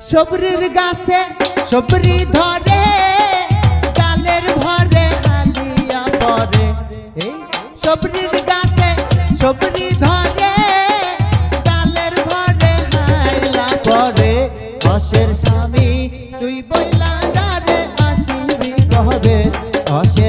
সবরির গাছে, সবরি ধরে, ডালের ভরে, আলিয়া পরে। সবরির গাছে, সবরি ধরে, ডালের ভরে হাইলা পরে। অসের স্বামী, তুই বইলা দারে আসিবি কহবে অসের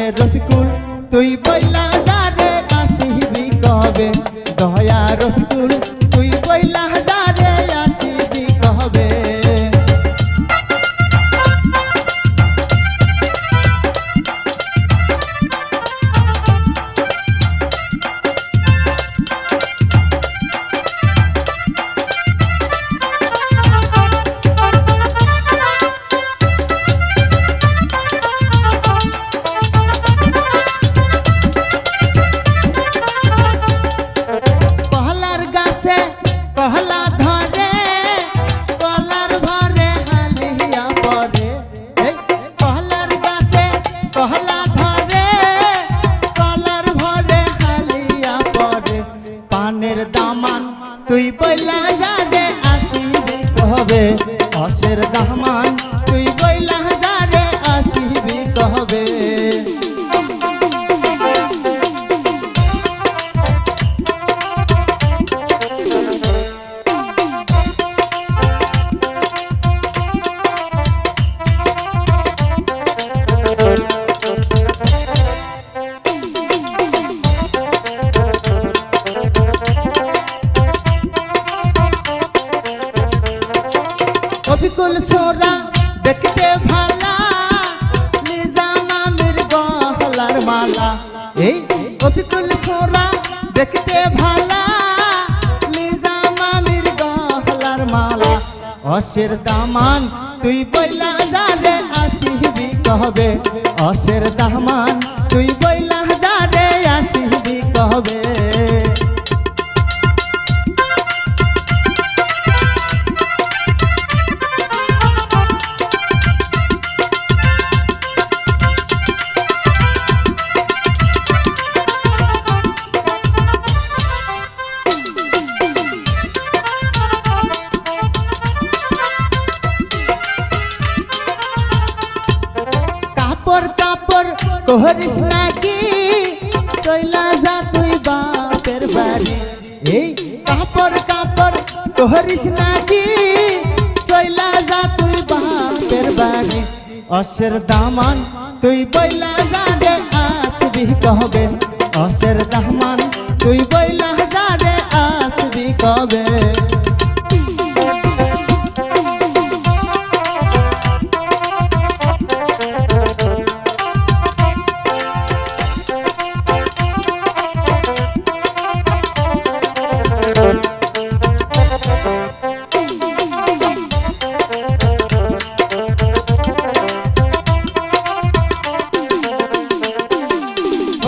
পানে রসকুল তুই বইলা যারে আসিবি কবে? দয়া রসকুল সোরা দেখতে ভালা নিজামামের গহলার মালা। এই অবিকুল সোরা দেখতে ভালা নিজামামের গহলার মালা। অসের দামান, তুই বইলা যারে আসিবি কহবে অসের দামান, তুই বইলা কাপড় কাপড় কোহরিস নাকি? চইলা যা তুই বাপের বাড়ি। এই কাপড় কাপড় কোহরিস নাকি? চইলা যা তুই বাপের বাড়ি। অসের দামান তুই বইলা যা রে আসবি কবে? অসের দামান তুই বইলা যা রে আসবি কবে?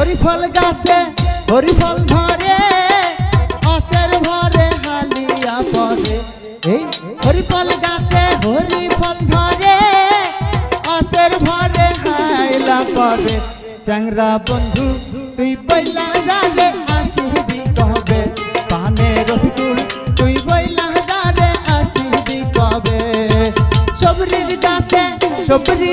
হরিফল গাছে, হরিফল ধরে অসের ভরে হালিয়া পরে। এই হরিফল গাছে হরিফল ধরে অসের ভরে হাইলা পরে। চ্যাংরা বন্ধু, তুই পয়লা যাবে, আসিবি কবে? পানে রহিকুল তুই বইলা যাবে, আসিবি কবে? সবরির গাছে সবরি